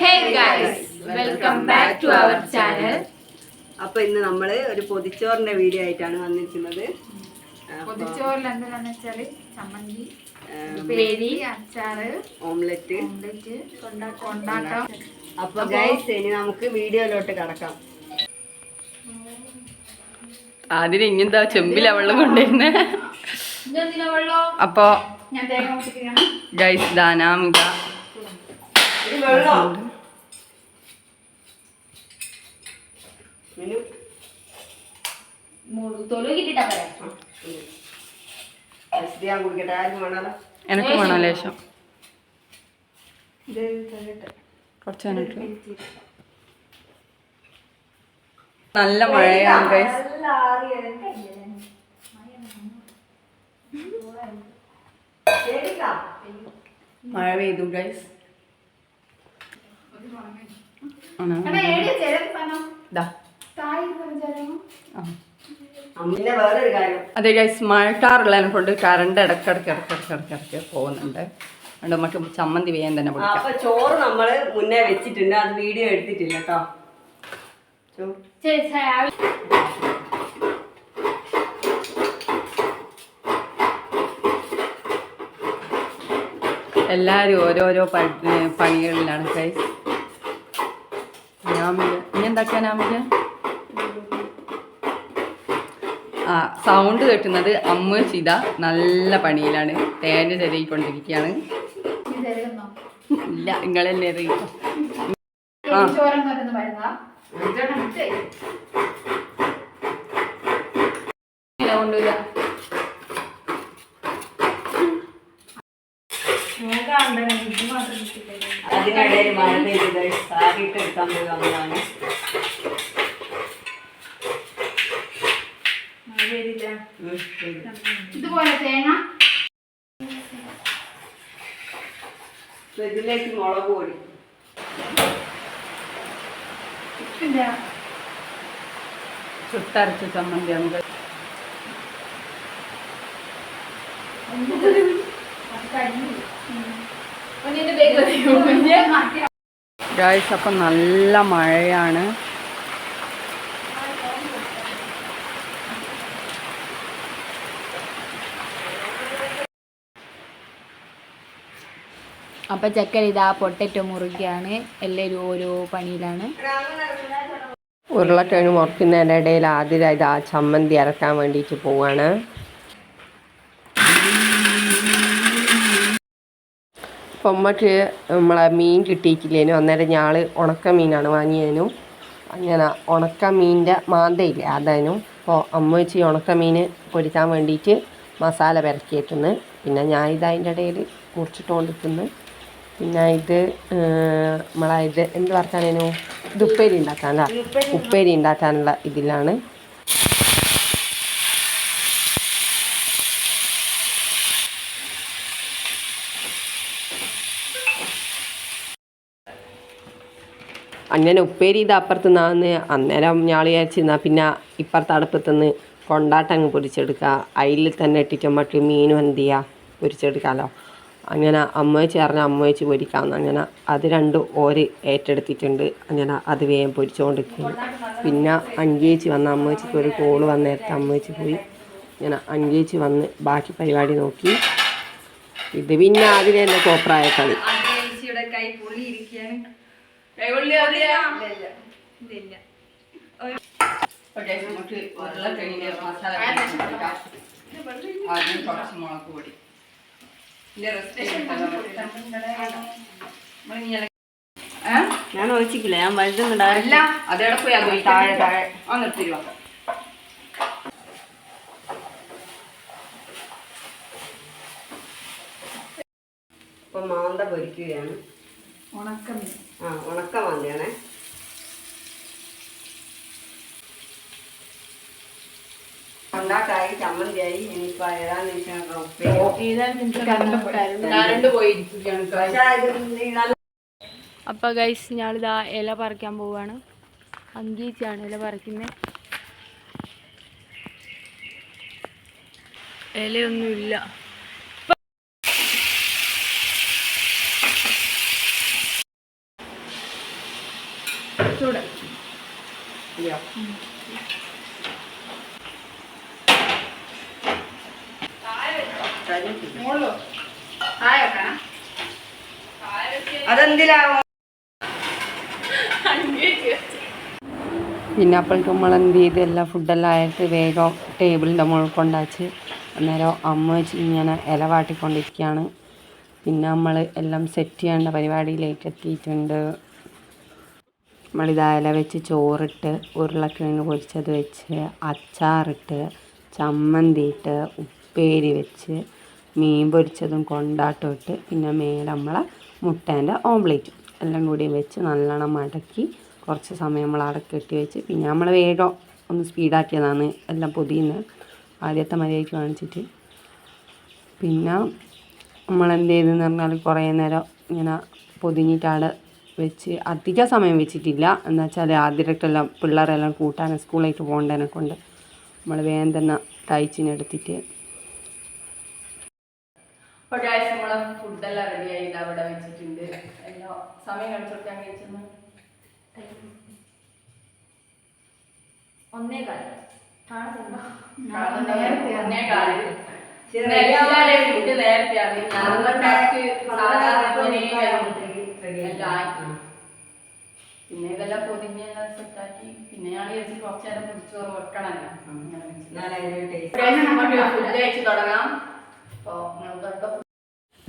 Hey guys welcome back to our channel അപ്പൊ ഇന്ന് നമ്മൾ ഒരു പൊതിച്ചോറിന്റെ വീഡിയോ ആയിട്ടാണ് വന്നിരിക്കുന്നത്. അപ്പൊ, പൊതിച്ചോറിൽ എന്താണെന്ന് വെച്ചാൽ ചമ്മന്തി പേരി അച്ചാറ് ഓംലെറ്റ്. ഓംലെറ്റ് കൊണ്ടാട്ടം. അപ്പൊ ഗൈസ് ഇനി നമുക്ക് വീഡിയോയിലോട്ട് കടക്കാം. അതിന് ഇങ്ങനത്തെ ചെമ്പില വെള്ളം കൊണ്ടിരുന്നെ അപ്പോ ഗൈസ് ദാനാമിക എനക്ക് വേണം ലേശം. കുറച്ച് നല്ല മഴയാണ് ഗൈസ്. മഴ പെയ്തു ഗൈസ് ദാ ആ. പിന്നെ വേറൊരു കാര്യം അതെ ഗൈസ് മഴക്കാറുള്ളതിനെ കൊണ്ട് കറണ്ട് ഇടക്കിടക്ക് ഇടക്കിടക്ക് ഇടക്കിടക്ക് പോകുന്നുണ്ട്. അതുകൊണ്ട് നമുക്ക് ചമ്മന്തി വേഗം തന്നെ അപ്പൊ ചോറ് നമ്മൾ മുന്നേ വെച്ചിട്ടുണ്ട് അത് വീഡിയോ എടുത്തിട്ടില്ല കേട്ടോ. ചോ- എല്ലാവരും ഓരോരോ പണികളിലാണ് ഗൈസ് ഞാൻ ഇനി എന്താക്കിയാ നാമിക ആ സൗണ്ട് കേട്ടുന്നത് അമ്മ ചിത നല്ല പണിയിലാണ്. തേനെ തിരയിക്കൊണ്ടിരിക്കുകയാണ് ഇല്ല നിങ്ങളല്ലേ അറിയിക്കും. കൊണ്ടുവരാ. അതിനിടയിൽ മഴ പെയ്തത് സാരിയിട്ട് എടുക്കാൻ പോയി വന്നതാണ്. ഇതുപോലെ തേങ്ങ. ഇതിലേക്ക് മുളക് പൊടി. ചുട്ടരച്ച ചമ്മന്തി നമുക്ക്. ഒന്നിന്റെ പേര് പറയൂ. ഞാൻ മാറ്റി. ഗായ്സ് അപ്പം നല്ല മഴയാണ്. അപ്പൊ ചക്കര ഇതാ പൊട്ടറ്റോ മുറുകയാണ്. എല്ലാവരും ഓരോ പണിയിലാണ്. ഉരുളക്കിഴങ്ങ് മുറിക്കുന്നതിന്റെ ഇടയിൽ ആദ്യം ഇത് ആ ചമ്മന്തി അരക്കാൻ വേണ്ടിയിട്ട് പോവാണ്. അപ്പം അമ്മയ്ക്ക് നമ്മളെ മീൻ കിട്ടിയിട്ടില്ലേനു? അന്നേരം ഞാൾ ഉണക്ക മീനാണ് വാങ്ങിയതിനും അങ്ങനെ ഉണക്ക മീനിന്റെ മാന്തയില്ലേ അതായിരുന്നു അപ്പോൾ അമ്മ വെച്ച് ഉണക്ക മീൻ പൊരിക്കാൻ വേണ്ടിയിട്ട് മസാല പെരക്കിയിട്ടുണ്ട് പിന്നെ ഞാൻ ഇത് അതിന്റെ ഇടയിൽ മുറിച്ചിട്ടുകൊണ്ടിരിക്കുന്നു പിന്നെ ഇത് നമ്മളായത് എന്ത് വർക്കാനേനു ഇത് ഉപ്പേരി ഉണ്ടാക്കാനല്ല. ഉപ്പേരി ഉണ്ടാക്കാനുള്ള ഇതിലാണ്. അങ്ങനെ ഉപ്പേരി ഇത് അപ്പുറത്ത് നിന്നാന്ന് അന്നേരം ഞാൻ വിചാരിച്ചിരുന്ന പിന്നെ ഇപ്പുറത്ത് അടുപ്പത്തുനിന്ന് കൊണ്ടാട്ടങ്ങ് പൊരിച്ചെടുക്കുക. അതിൽ തന്നെ ഇട്ടിട്ട് മറ്റു മീനും എന്ത് ചെയ്യുക പൊരിച്ചെടുക്കാമല്ലോ അങ്ങനെ അമ്മ വെച്ച് പറഞ്ഞാൽ അമ്മ വെച്ച് പൊരിക്കാമെന്ന് അങ്ങനെ അത് രണ്ടും ഓര് ഏറ്റെടുത്തിട്ടുണ്ട്. അങ്ങനെ അത് വേഗം പൊരിച്ചുകൊണ്ടിരിക്കുന്നു പിന്നെ അഞ്ചേച്ചി വന്ന അമ്മ വെച്ചിട്ട് ഒരു കോൾ വന്ന നേരത്തെ അമ്മ വെച്ച് പോയി. ഇങ്ങനെ അഞ്ചേച്ചി വന്ന് ബാക്കി പരിപാടി നോക്കി. ഇത് പിന്നെ ആദ്യം തന്നെ കോപ്രായ കളി. നമുക്ക് മസാല പിടിച്ചെടുക്കാം. ആദ്യം കുറച്ച് മുളക് പൊടി. ഇതിന്റെ റെസിപ്പി ഞാൻ ഒഴിച്ചിക്കില്ല ഞാൻ വലുതുണ്ടാവില്ല അല്ല അതേടെ പോയി? അത്. താഴെ, താഴെ. ആ നിർത്തിരുവാ ഇപ്പൊ മാന്ത പൊരിക്കുകയാണ്. ഉണക്കമീൻ. ആ ഉണക്ക മാന്തയാണേ ഉണ്ടാക്കായി ചമ്മന്തിയായി ഇനിയിപ്പോ അപ്പൊ ഗൈസ് ഞാനിതാ ഇല പറിക്കാൻ പോവാണ്. അങ്കീച്ചാണ് ഇല പറിക്കുന്നത് ഇലയൊന്നുമില്ല. മുകളിലോ താഴെ വെക്കണം അതെന്തിനാ പിന്നെ അപ്പോഴേക്കും നമ്മൾ എന്ത് ചെയ്ത് എല്ലാ ഫുഡെല്ലാം ആയിട്ട് വേഗം ടേബിളിന്റെ മുകളിൽ കൊണ്ടാച്ച് അന്നേരം അമ്മ വെച്ച് ഇങ്ങനെ ഇല വാട്ടിക്കൊണ്ടിരിക്കുകയാണ്. പിന്നെ നമ്മൾ എല്ലാം സെറ്റ് ചെയ്യേണ്ട പരിപാടിയിലേക്ക് എത്തിയിട്ടുണ്ട്. നമ്മളിതാ ഇല വെച്ച് ചോറിട്ട് ഉരുളക്കിഴങ്ങ് പൊരിച്ചത് വെച്ച് അച്ചാറിട്ട് ചമ്മന്തിയിട്ട് ഉപ്പേരി വെച്ച് മീൻ പൊരിച്ചതും കൊണ്ടാട്ടം ഇട്ട് പിന്നെ മേലെ നമ്മളെ മുട്ടേന്റെ ഓംപ്ലേറ്റും എല്ലാം കൂടി വെച്ച് നല്ലോണം മടക്കി കുറച്ച് സമയം നമ്മൾ അടക്കി കെട്ടി വെച്ച് പിന്നെ നമ്മൾ വേഗം ഒന്ന് സ്പീഡാക്കിയതാണ് എല്ലാം പൊതിയുന്നത്. ആദ്യത്തെ മര്യാദയ്ക്ക് കാണിച്ചിട്ട്. പിന്നെ നമ്മൾ എന്ത് ചെയ്തെന്ന് പറഞ്ഞാൽ കുറേ നേരം ഇങ്ങനെ പൊതിഞ്ഞിട്ട് വെച്ച് അധിക സമയം വെച്ചിട്ടില്ല. എന്ന് വെച്ചാൽ ആദ്യമായിട്ടെല്ലാം പിള്ളേരെല്ലാം കൂട്ടാൻ സ്കൂളിലേക്ക് പോകേണ്ടതിനെ കൊണ്ട് നമ്മൾ വേഗം തന്നെ കഴിച്ചിനെടുത്തിട്ട് അപ്പോൾ ഗായ്സ് നമ്മളെ ഫുഡെല്ലാം റെഡിയായി ഇതാ അവിടെ വെച്ചിട്ടുണ്ട്. എല്ലാം സമയം കഴിച്ചോട്ടാൻ കഴിച്ചെന്ന്? ഒന്നേ കാലം. ഒന്നേ കാൽ. എല്ലാവരെയും ഫുഡ് നേരത്തെയാണ് എല്ലാം പിന്നെ ഇതെല്ലാം പൊതിഞ്ഞെല്ലാം സെറ്റാക്കി പിന്നെ ഞാൻ വിചാരിച്ചു കുറച്ചേരം നേരം വെക്കണല്ലോ. ഫുഡ് കഴിച്ച് തുടങ്ങാം.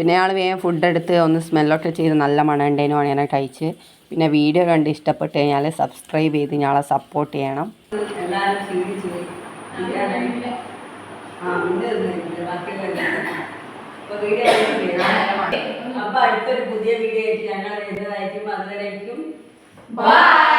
പിന്നെ ഞങ്ങൾ വേഗം ഫുഡ് എടുത്ത് ഒന്ന് സ്മെല്ലൊക്കെ ചെയ്ത് നല്ല മണം ഉണ്ടേനു അങ്ങനെ കഴിച്ച് പിന്നെ വീഡിയോ കണ്ട് ഇഷ്ടപ്പെട്ട് കഴിഞ്ഞാൽ സബ്സ്ക്രൈബ് ചെയ്ത് ഞങ്ങളെ സപ്പോർട്ട് ചെയ്യണം എല്ലാവരും ക്ഷീണിച്ചു പോയി. ഇല്ലാതെ- ആ, ഉണ്ട് ഉണ്ട്. അപ്പൊ വീഡിയോ ആയിട്ട് അപ്പൊ അടുത്തൊരു പുതിയ വീഡിയോ ആയിട്ട് ഞങ്ങൾ വരുന്നതായിരിക്കും അതുവരേക്കും Bye.